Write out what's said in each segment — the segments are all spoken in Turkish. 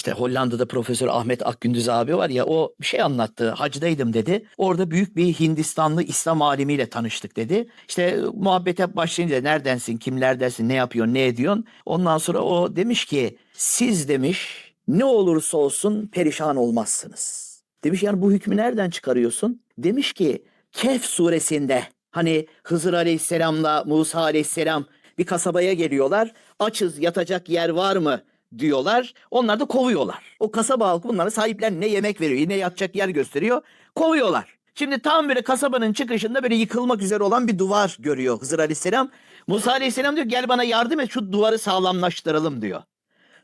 işte Hollanda'da Profesör Ahmet Akgündüz abi var ya o bir şey anlattı. Hacdaydım dedi. Orada büyük bir Hindistanlı İslam alimiyle tanıştık dedi. İşte muhabbete başlayınca neredensin, kimlerdensin, ne yapıyorsun, ne ediyorsun? Ondan sonra o demiş ki siz demiş ne olursa olsun perişan olmazsınız. Demiş yani bu hükmü nereden çıkarıyorsun? Demiş ki Kehf suresinde hani Hızır aleyhisselamla Musa aleyhisselam bir kasabaya geliyorlar. Açız yatacak yer var mı diyorlar. Onlar da kovuyorlar. O kasaba halkı bunlara sahiplen ne yemek veriyor ne yatacak yer gösteriyor. Kovuyorlar. Şimdi tam böyle kasabanın çıkışında böyle yıkılmak üzere olan bir duvar görüyor Hızır aleyhisselam. Musa aleyhisselam diyor gel bana yardım et şu duvarı sağlamlaştıralım diyor.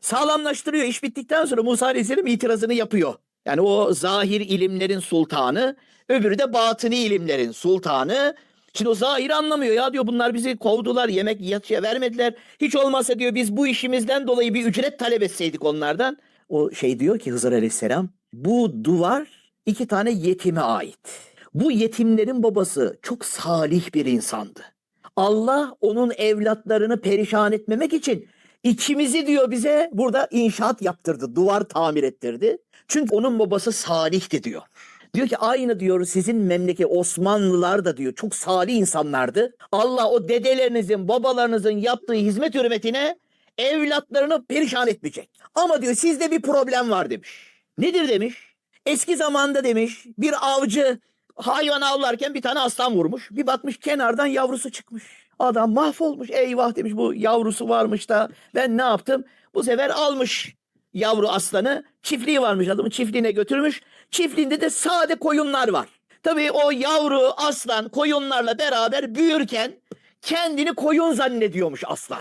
Sağlamlaştırıyor. İş bittikten sonra Musa aleyhisselam itirazını yapıyor. Yani o zahir ilimlerin sultanı, öbürü de batini ilimlerin sultanı. Şimdi o zahir anlamıyor ya diyor bunlar bizi kovdular, yemek yatıya vermediler. Hiç olmazsa diyor biz bu işimizden dolayı bir ücret talep etseydik onlardan. O şey diyor ki Hızır aleyhisselam bu duvar iki tane yetime ait. Bu yetimlerin babası çok salih bir insandı. Allah onun evlatlarını perişan etmemek için ikimizi diyor bize burada inşaat yaptırdı, duvar tamir ettirdi. Çünkü onun babası salihti diyor. Diyor ki aynı diyor sizin memleket Osmanlılar da diyor çok salih insanlardı. Allah o dedelerinizin, babalarınızın yaptığı hizmet hürmetine evlatlarını perişan etmeyecek. Ama diyor sizde bir problem var demiş. Nedir demiş? Eski zamanda demiş bir avcı hayvan avlarken bir tane aslan vurmuş. Bir bakmış kenardan yavrusu çıkmış. Adam mahvolmuş. Eyvah demiş bu yavrusu varmış da ben ne yaptım? Bu sefer almış yavru aslanı. Çiftliği varmış adamın çiftliğine götürmüş. Çiftliğinde de sade koyunlar var. Tabii o yavru aslan koyunlarla beraber büyürken kendini koyun zannediyormuş aslan.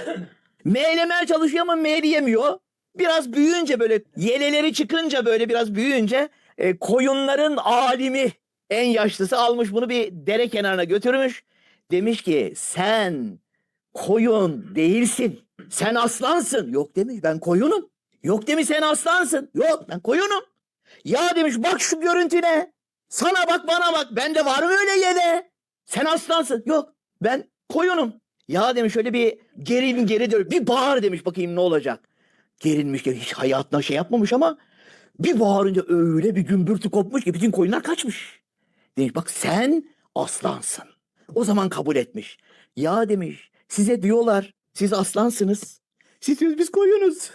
Meylemeye çalışıyor ama meyleyemiyor. Biraz büyüyünce böyle yeleleri çıkınca böyle biraz büyüyünce e, koyunların alimi en yaşlısı almış bunu bir dere kenarına götürmüş. Demiş ki sen koyun değilsin. Sen aslansın. Yok demiş ben koyunum. Yok demiş sen aslansın. Yok ben koyunum. Ya demiş bak şu görüntüne. Sana bak bana bak. Bende var mı öyle yele? Sen aslansın. Yok ben koyunum. Ya demiş öyle bir gerin geri dön. Bir bağır demiş bakayım ne olacak. Gerilmiş hiç hayatına şey yapmamış ama bir bağırınca öyle bir gümbürtü kopmuş ki bütün koyunlar kaçmış. Demiş bak sen aslansın. O zaman kabul etmiş. Ya demiş size diyorlar siz aslansınız. Siz diyorsunuz biz koyunuz.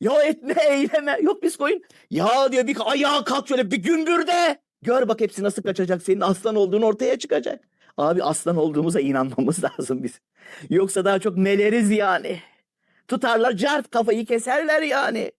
Ya etme eyleme. Yok biz koyun. Ya diyor bir ayağa kalk şöyle bir gümbürde. Gör bak hepsi nasıl kaçacak. Senin aslan olduğun ortaya çıkacak. Abi aslan olduğumuza inanmamız lazım biz. Yoksa daha çok meleriz yani. Tutarlar cart kafayı keserler yani.